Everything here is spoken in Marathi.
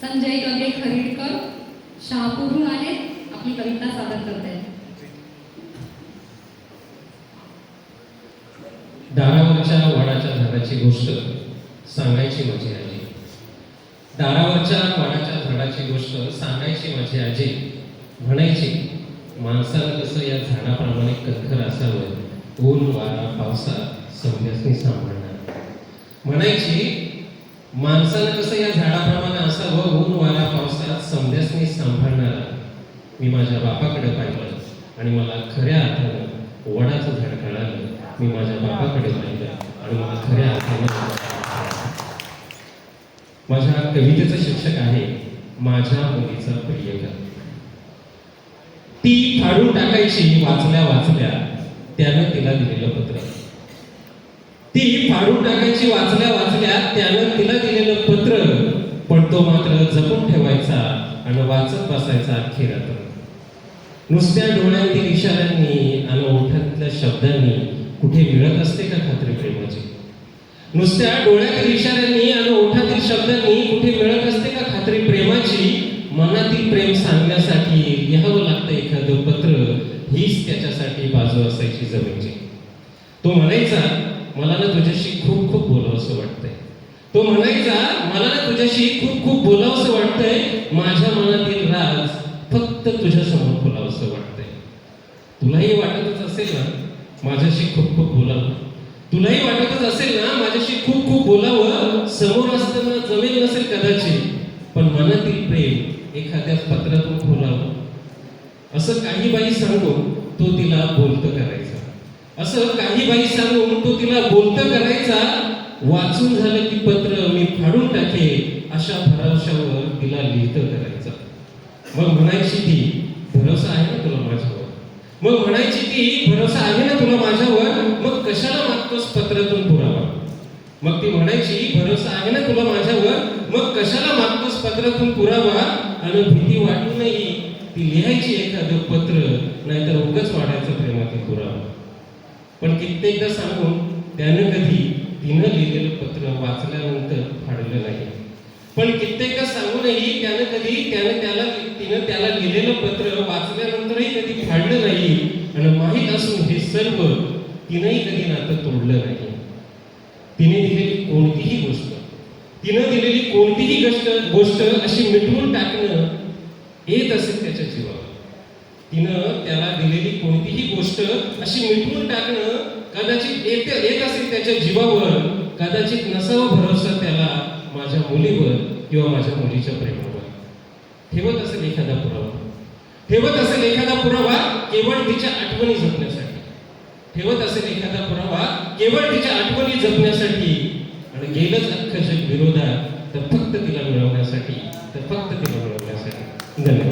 संजय गगे खरीडकर शहापूरहून आहेत आपली कविता सादर करत. आहेत दारावरच्या वडाच्या झाडाची गोष्ट सांगायची माझी आजी. दारावरच्या वडाच्या झाडाची गोष्ट सांगायची माझी आजी. म्हणायची माणसाला कसं या झाडाप्रमाणे कणखर असावं ऊन वारा पावसा समजासनी सांभाळणार. म्हणायची माणसानं कसं या झाडाप्रमाणे असावं ऊन वारा पावसात समजासनी सांभाळणारा. मी माझ्या बापाकडे पाहिलं आणि मला खऱ्या अर्थानं वडाचं झाड कळालं. मी माझ्या बापाकडे पाहिलं आणि मला खऱ्या अर्थानं माझ्या कवितेचा शिक्षक आहे माझ्या मुलीचा प्रियकर. ती फाडून टाकायची वाचल्या वाचल्या त्यानं तिला दिलेलं पत्र. ती फाडून टाकायची वाचल्या त्यानं तिला दिलेलं पत्र पण तो मात्र जपून ठेवायचा आणि वाचत बसायचा अखेरात. नुसत्या डोळ्यातील इशाऱ्यांनी आणि ओठातल्या शब्दांनी कुठे मिळत असते का खात्री प्रेमाची? नुसत्या डोळ्यातील इशाऱ्यांनी आणि ओठातील शब्दांनी कुठे मिळत असते का खात्री प्रेमाची? मनातील प्रेम सांगण्यासाठी लिहावं लागतं एखादं पत्र हीच त्याच्यासाठी बाजू असायची जवळची. तो म्हणायचा मला ना तुझ्याशी खूप खूप बोलावं असं वाटतंय. तो म्हणायचा तुझ्याशी खूप खूप बोलावंसं वाटतंय. माझ्या मनातील राज फक्त तुझ्या समोर बोलावंसं वाटतंय. तुलाही वाटतच असेल ना माझ्याशी खूप खूप बोलावं. तुलाही वाटतच असेल ना माझ्याशी खूप खूप बोलावं. समोर असताना जमेल नसेल कदाचित पण मनातील प्रेम एखाद्या पत्रातून बोलावं. असं काही बाई सांगून तो तिला बोलतं करायचा. असं काही बाई सांगून तो तिला बोलतं करायचा वाचून झालं की पत्र मी फाडून टाके अशा भरवशावर तिला लिहितं करायचा. मग म्हणायची ती भरोसा आहे ना तुला माझ्यावर? मग म्हणायची ती भरोसा आहे ना तुला माझ्यावर? मग कशाला मागतोस पत्रातून पुरावा? मग ती म्हणायची भरोसा आहे ना तुला माझ्यावर? मग कशाला मागतोस पत्रातून पुरावा? आणि भीती वाटूनही ती लिहायची एखादं पत्र नाहीतर उगाच वाढायचं प्रेमातील पुरावा. पण कित्येकदा सांगून त्यानं पत्र वाचल्यानंतर फाडलं नाही. पण कित्येक सांगूनही त्यानं कधी त्यानं त्याला तिनं त्याला लिहिलेलं पत्र वाचल्यानंतरही कधी फाडलं नाही. आणि माहीत असून हे सर्व तिनंही कधी नातं तोडलं नाही. तिने दिलेली कोणतीही गोष्ट तिनं दिलेली कोणतीही गोष्ट गोष्ट अशी मिटवून टाकणं येत असेल त्याच्या जीवावर. तिनं त्याला दिलेली कोणतीही गोष्ट अशी मिटवून टाकणं कदाचित येत येत असेल त्याच्या जीवावर. कदाचित नसावा भरोसा त्याला माझ्या मुलीवर किंवा माझ्या मुलीच्या प्रेमावर. ठेवत असेल एखादा पुरावा. ठेवत असेल एखादा पुरावा केवळ तिच्या आठवणी जपण्यासाठी. ठेवत असेल एखादा पुरावा केवळ तिच्या आठवणी जपण्यासाठी. आणि गेलंच अख्खं जग विरोधात तर फक्त तिला मिळवण्यासाठी तर फक्त तिला मिळवण्यासाठी. धन्यवाद.